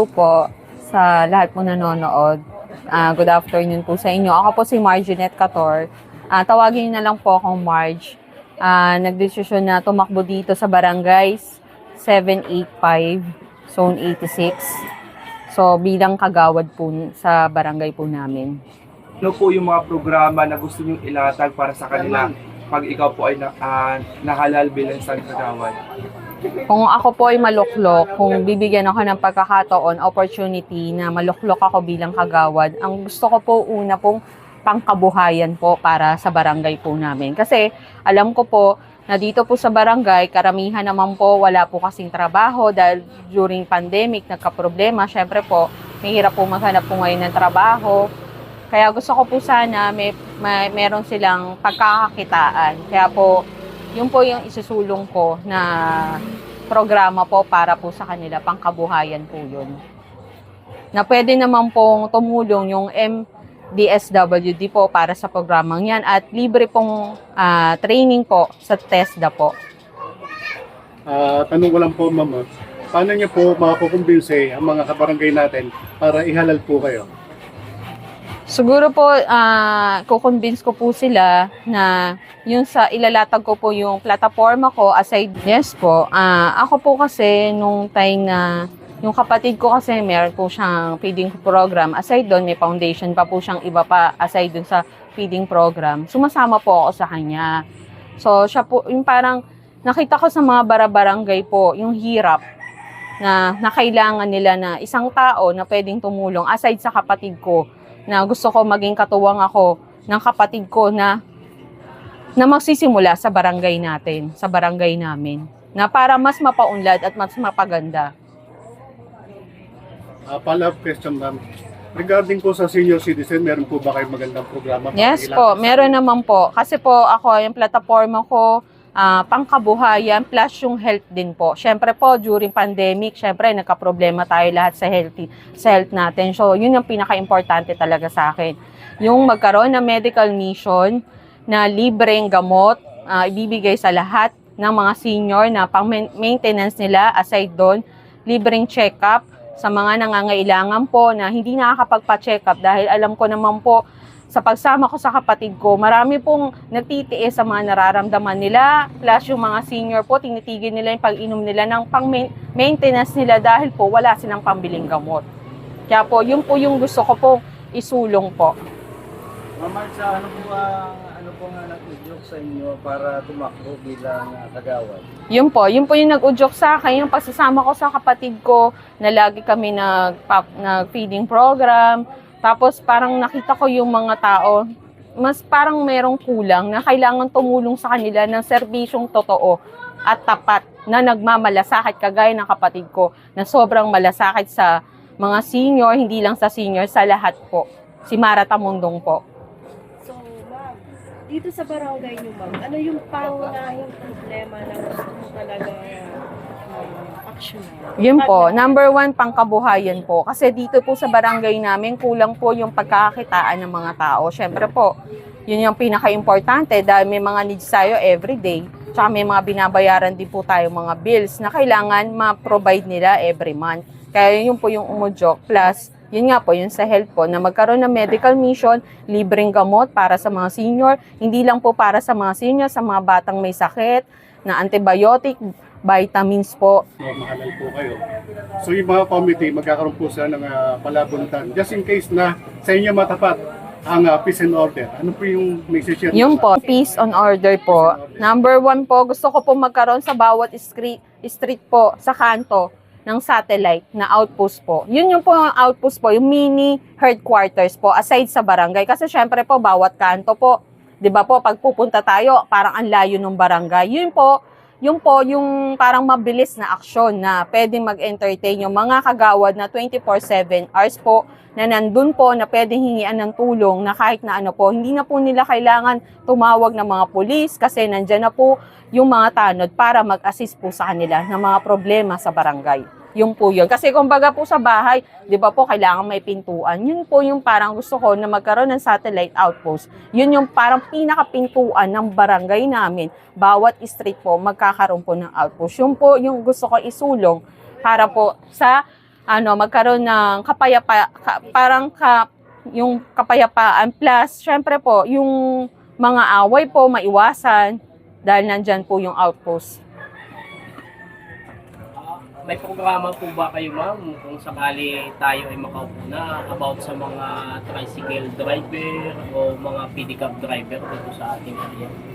po po sa lahat po nanonood. Ah, good afternoon po sa inyo. Ako po si Marginette Cator. Ah, tawagin niyo na lang po akong Marge. Ah, nagdesisyon na tumakbo dito sa barangays 785, Zone 86. So, bilang kagawad po sa barangay po namin. Ano po yung mga programa na gusto nyo ilatag para sa kanila pag ikaw po ay na, ah, nahalal bilang isang kagawad? Kung ako po ay maluklok, kung bibigyan ako ng pagkakataon, opportunity na maluklok ako bilang kagawad, ang gusto ko po una pong pangkabuhayan po para sa barangay po namin. Kasi alam ko po na dito po sa barangay, karamihan naman po wala po kasing trabaho dahil during pandemic, nagka-problema. Syempre po, mahirap po maghanap po ngayon ng trabaho. Kaya gusto ko po sana may, may meron silang pagkakakitaan. Kaya po, yun po yung isusulong ko na programa po para po sa kanila, pangkabuhayan po yun. Na pwede naman pong tumulong yung MDSWD po para sa programang yan at libre pong ah, training po sa TESDA po. Ah, tanong ko lang po, ma'am, ah, paano niyo po makakukumbinse ang mga kabarangay natin para ihalal po kayo? Siguro po, ah, kukonvince ko po sila na yung sa ilalatag ko po yung plataforma ko aside, yes po, ah, ako po kasi nung time na yung kapatid ko kasi meron po siyang feeding program. Aside doon, may foundation pa po siyang iba pa aside doon sa feeding program. Sumasama po ako sa kanya. So, siya po, yung parang nakita ko sa mga barabarangay po, yung hirap na, na kailangan nila na isang tao na pwedeng tumulong aside sa kapatid ko na gusto ko maging katuwang ako ng kapatid ko na na magsisimula sa barangay natin, sa barangay namin, na para mas mapaunlad at mas mapaganda. Ah, follow-up question, ma'am. Regarding po sa senior citizen, meron po ba kayong magandang programa? para Yes po, sa- meron naman po. Kasi po ako, yung plataforma ko, ah, pangkabuhayan plus yung health din po. Syempre po, during pandemic, syempre nagka-problema tayo lahat sa healthy, sa health natin. So, yun yung pinaka-importante talaga sa akin. Yung magkaroon ng medical mission na libreng gamot, ah, ibibigay sa lahat ng mga senior na pang maintenance nila aside doon, libreng check-up sa mga nangangailangan po na hindi nakakapagpa-check up dahil alam ko naman po sa pagsama ko sa kapatid ko, marami pong nagtitiis sa mga nararamdaman nila. Plus yung mga senior po, tinitigil nila yung pag-inom nila ng pang-maintenance nila dahil po wala silang pambiling gamot. Kaya po, yun po yung gusto ko po isulong po. Mama, sa ano po ang ano po nga nag-udyok sa inyo para tumakbo bilang uh, kagawad? Yun po, yun po yung nag-udyok sa akin, yung pagsasama ko sa kapatid ko na lagi kami nag, nag-feeding program. Tapos parang nakita ko yung mga tao, mas parang merong kulang na kailangan tumulong sa kanila ng serbisyong totoo at tapat na nagmamalasakit kagaya ng kapatid ko na sobrang malasakit sa mga senior, hindi lang sa senior, sa lahat po. Si Mara Tamundong po. Dito sa barangay niyo, ma'am, ano yung pangunahing problema na gusto mo talaga action? Yun po, number one, pangkabuhayan po. Kasi dito po sa barangay namin, kulang po yung pagkakakitaan ng mga tao. Siyempre po, yun yung pinaka-importante dahil may mga needs tayo everyday. Tsaka may mga binabayaran din po tayo mga bills na kailangan ma-provide nila every month. Kaya yun po yung umudyok. Plus, yun nga po, yun sa health po, na magkaroon ng medical mission, libreng gamot para sa mga senior, hindi lang po para sa mga senior, sa mga batang may sakit, na antibiotic, vitamins po, mahalal po kayo. So, yung mga committee, magkakaroon po sila ng uh, palabuntan. Just in case na sa inyo matapat ang ah, peace and order. Ano po yung message yan? Yung po, peace on order po. Number one po, gusto ko po magkaroon sa bawat street, street po, sa kanto, ng satellite na outpost po. Yun yung po ang outpost po, yung mini headquarters po, aside sa barangay. Kasi syempre po, bawat kanto po, di ba po, pag pupunta tayo, parang ang layo ng barangay. Yun po, yung po, yung parang mabilis na aksyon na pwedeng mag-entertain yung mga kagawad na 24-7 hours po na nandun po na pwedeng hingian ng tulong na kahit na ano po, hindi na po nila kailangan tumawag ng mga pulis kasi nandyan na po yung mga tanod para mag-assist po sa kanila ng mga problema sa barangay. Yung po yun. Kasi kumbaga po sa bahay, di ba po, kailangan may pintuan. Yun po yung parang gusto ko na magkaroon ng satellite outpost. Yun yung parang pinakapintuan ng barangay namin. Bawat street po, magkakaroon po ng outpost. Yun po yung gusto ko isulong para po sa ano, magkaroon ng kapayapa, ka- parang ka, yung kapayapaan. Plus, syempre po, yung mga away po maiwasan dahil nandyan po yung outpost. May programa po ba kayo ma'am kung sakali tayo ay makaupo na about sa mga tricycle driver o mga pedicab driver dito sa ating area?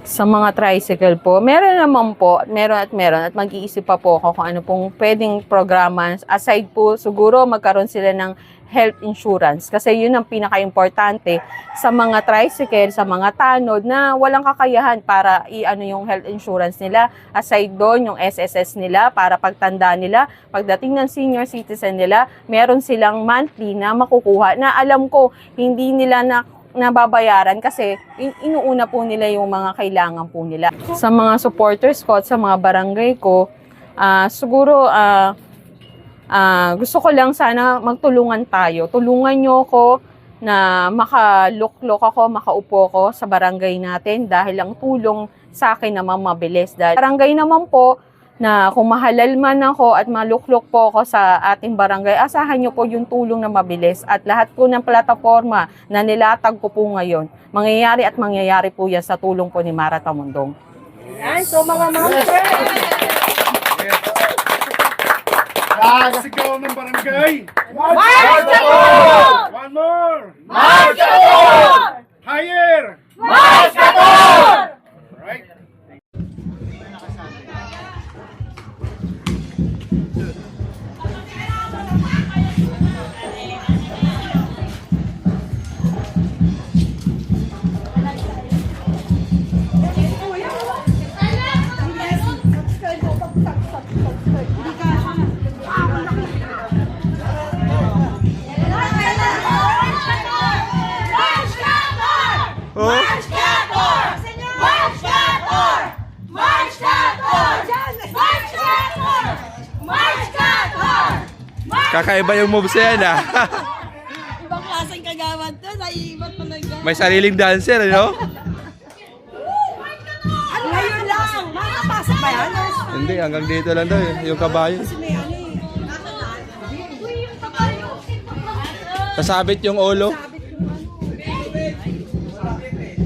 Sa mga tricycle po, meron naman po, meron at meron at mag-iisip pa po ako kung ano pong pwedeng programa. Aside po, siguro magkaroon sila ng health insurance kasi yun ang pinaka-importante sa mga tricycle, sa mga tanod na walang kakayahan para i-ano yung health insurance nila. Aside doon, yung SSS nila para pagtanda nila, pagdating ng senior citizen nila, meron silang monthly na makukuha na alam ko hindi nila na nababayaran kasi in- inuuna po nila yung mga kailangan po nila. Sa mga supporters ko at sa mga barangay ko, ah, siguro ah, ah, gusto ko lang sana magtulungan tayo. Tulungan nyo ako na makaluklok ako, makaupo ko sa barangay natin dahil ang tulong sa akin naman mabilis. Dahil barangay naman po na kung mahalal man ako at maluklok po ako sa ating barangay, asahan nyo po yung tulong na mabilis at lahat po ng plataforma na nilatag ko po ngayon, mangyayari at mangyayari po yan sa tulong po ni Mara Tamundong. Yan, so mga monster. Ah, sigaw ng barangay! March One more! March Higher! March Right? Kakaiba yung moves na yan ah. Ibang klaseng kagawan to, naiibat pa nag May sariling dancer, ano? Ano ngayon lang? Makakapasok ba yan? Hindi, hanggang dito lang daw eh, yung kabayo. May ano eh. Sasabit yung ulo.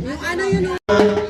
Yung ano yun?